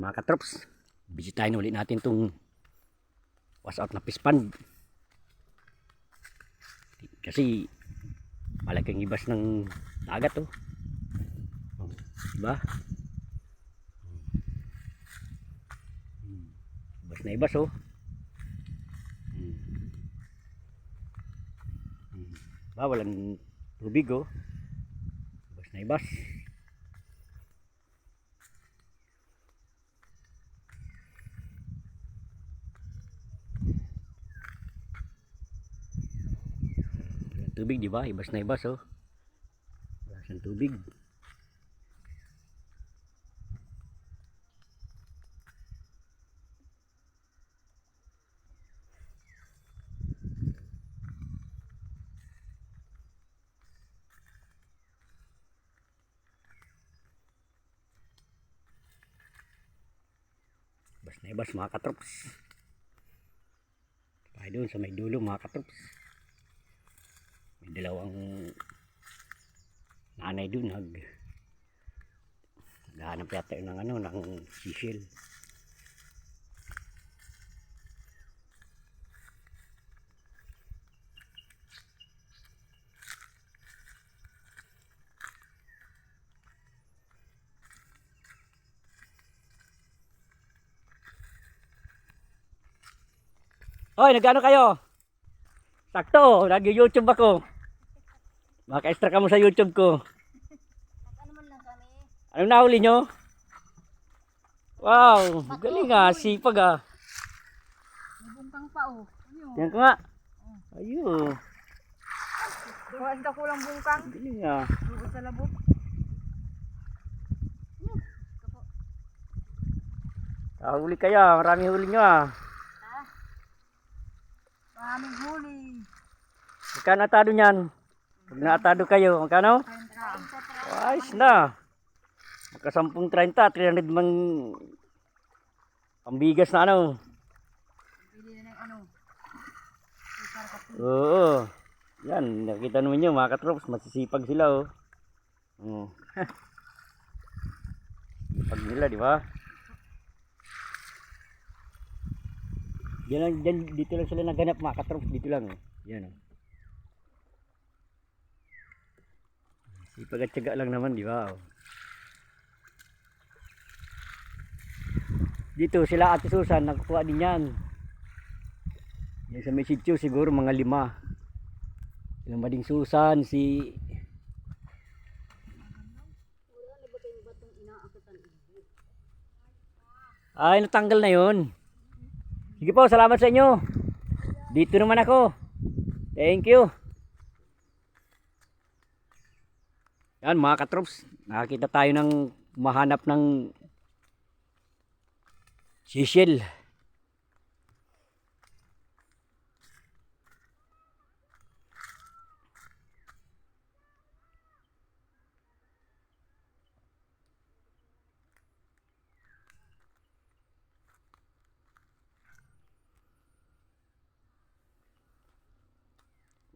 Mga katrops, bisitahin ulit natin itong wash out na fish pond. Kasi malaking ibas ng dagat oh. Oh, Diba? Ibas na ibas oh. Ba, walang tubig oh. Ibas na ibas. Tubig, di ba? Ibas na ibas, oh. Wala siyang tubig. Ibas na ibas, mga katrops. Tayo doon sa may dulo, mga katrops. Dalawang nanay doon nag naghahanap yata yun ng ano ng seashell Hoy, nagano kayo? Sakto, nag-YouTube ako. Maka-extra ka mo sa YouTube ko. Ano man lang kami. Anong nahuli nyo? Wow, galing ah, sipag ah. Bungkang pa oh. Ano? Yan ko nga. Ayun, Duhaan ka kulang bungkang. galing ah. Lubos sa labot. Kahuli kaya, marami huli nyo ah. Maraming huli. Magkano atado niyan? Pag naatado kayo, magkano? Kwenta. Ayos na. Magkasampung 30, 300 mang pambigas na ano. Bili na ng ano. Oo. Yan, nakita naman nyo mga katrops, masisipag sila oh. Oh. Sipag nila, di ba? Yan lang, dyan, dito lang sila naganap mga katrops, dito lang oh. Yan oh. Sipag at tiyaga lang naman, di ba? Dito sila Ate Susan, nakakuha din yan. Yan sa may sityo siguro mga lima. Yung Mading Susan, si... Ay, natanggal na yun. Sige po, salamat sa inyo. Dito naman ako. Thank you. Yan mga katrops, nakakita tayo ng mahanap ng seashell.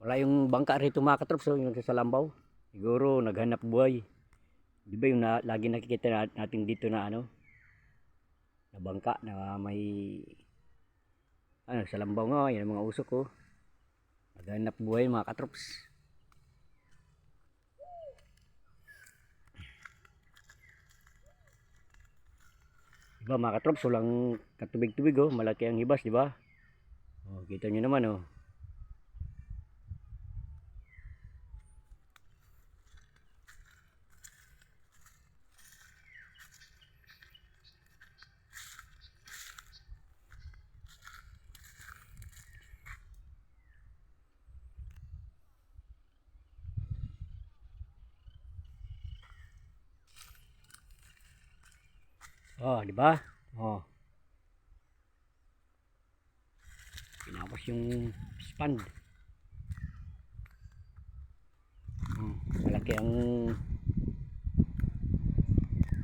Wala yung bangka rito mga katrops, oh, yung sa Lambaw. Siguro naghanap buhay. Di ba yung na, lagi nakikita na- natin dito na ano? Na bangka na may ano sa Lambaw nga, yan ang mga usok ko. Naghanap buhay mga katrops. Diba mga katrops, walang katubig-tubig oh, malaki ang hibas, di ba? Oh, kita nyo naman oh. Oh, di ba? Oh. Pinapos yung span. Hmm, malaki ang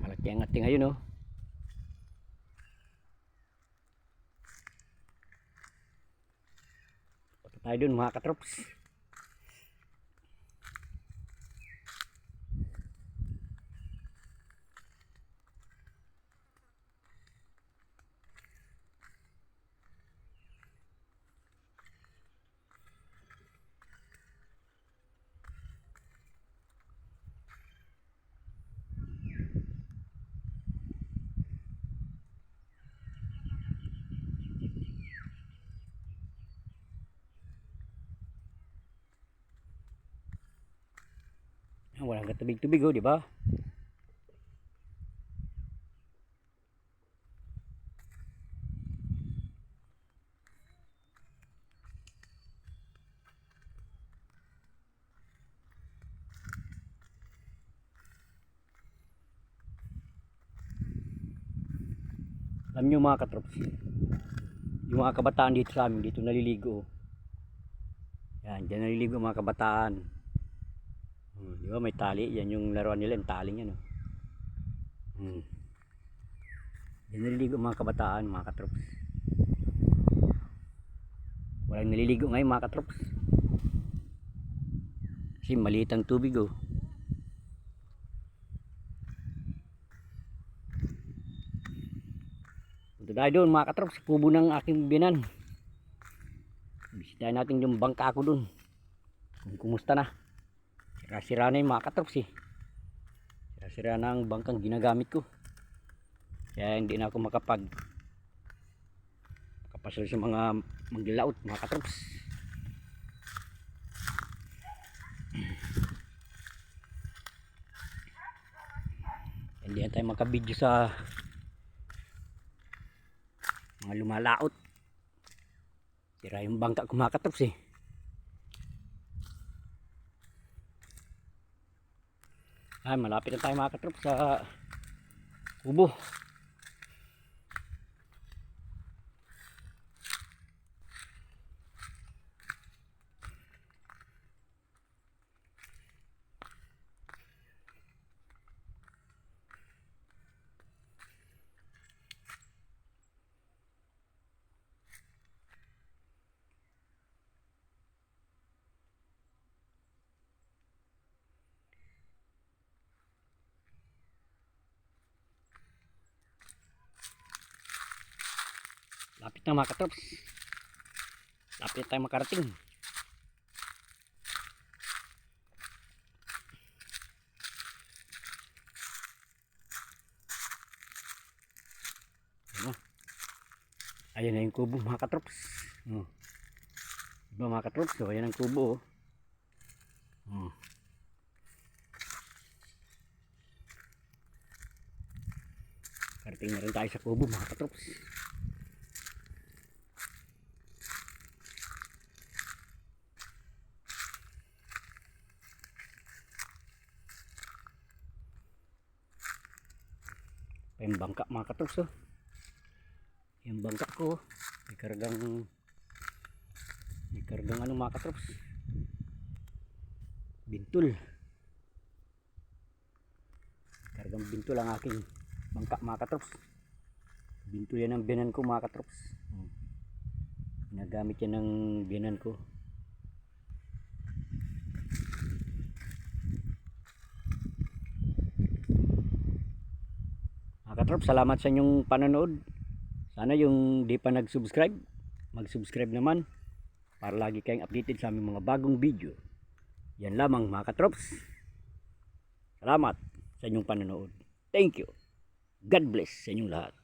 malaki ang ating ngayon, oh. Punta tayo dun mga katrops. Walang katubig-tubig oh, di ba? Alam nyo mga katrops, yung mga kabataan dito sa amin, dito naliligo. Yan, dyan naliligo mga kabataan. Hmm, di ba may tali? Yan yung laruan nila, yung taling yan. Oh. Hmm. Dyan naliligo mga kabataan, mga katrops. Walang naliligo ngayon mga katrops. Kasi maliit ang tubig oh. Punta tayo doon mga katrops, kubo ng aking binan. Bisitahin natin yung bangka ko doon. Kung kumusta na. Sira-sira na yung mga katrops eh. Sira-sira na ang bangkang ginagamit ko. Kaya hindi na ako makapag makapasal sa mga maglaot mga katrops. Hindi na tayo makabidyo sa mga lumalaot. Sira yung bangka kumakatrops eh. Ay, malapit na tayo mga katrops sa kubo. Na mga katrops. Lapit tayo makarating. Ano? Ayan na yung kubo mga katrops. Oh. Diba mga katrops? So, ayan ang kubo. Oh. Katrops. Pa yung bangka mga katrops oh. Yung bangka ko may kargang may kargang ano mga katrops. Bintul. Kargang bintul ang aking bangka mga katrops. Bintul yan ang binan ko mga katrops. Hmm. ginagamit yan ng binan ko Mga katrop, salamat sa inyong panonood. Sana yung di pa nag-subscribe, mag-subscribe naman para lagi kayong updated sa aming mga bagong video. Yan lamang mga katrops. Salamat sa inyong panonood. Thank you. God bless sa inyong lahat.